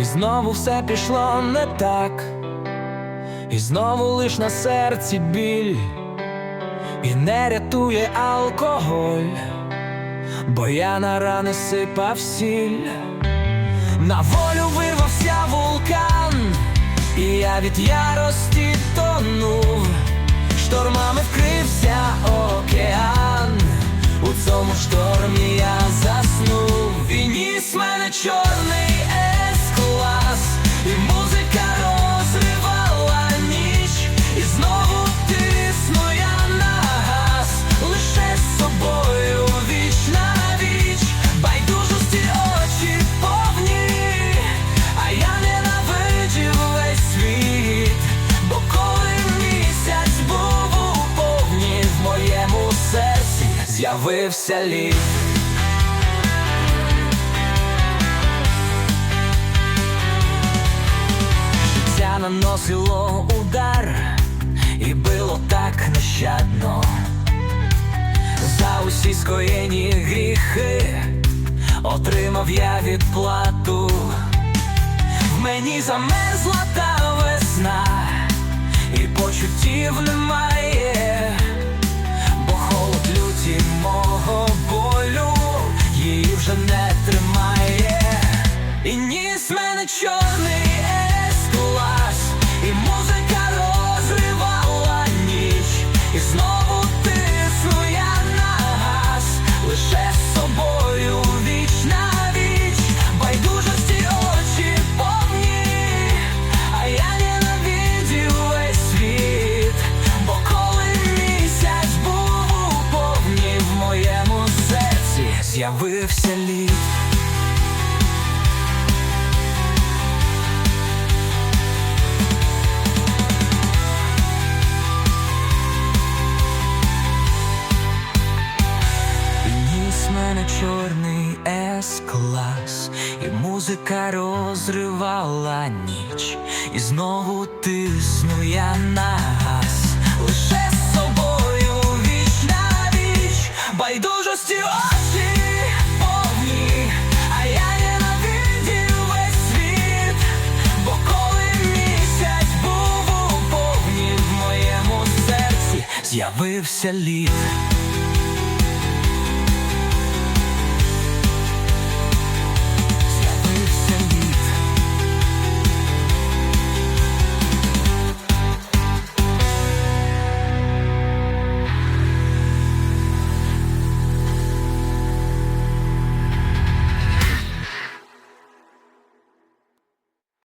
І знову все пішло не так, і знову лиш на серці біль, і не рятує алкоголь, бо я на рани сипав сіль, на волю вирвався вулкан, і я від ярості тонув, штормами вкрився з'явився лід. Життя наносило удар і било так нещадно. За усі скоєні гріхи отримав я відплату. В мені замерзла та весна, і почуттів немає, мене чорний ес-клас, і музика розривала ніч, і знову тисну я на лише з собою віч віч, байдужості очі повні, а я ненавидів весь світ, бо коли місяць був у повні в моєму серці з'явився лід. Ніс мене чорний ес-клас, і музика розривала ніч, і знову тисну я на газ, лише з собою віч на віч, байдужості очі повні, а я ненавидів весь світ, бо коли місяць був повні в моєму серці, з'явився лід.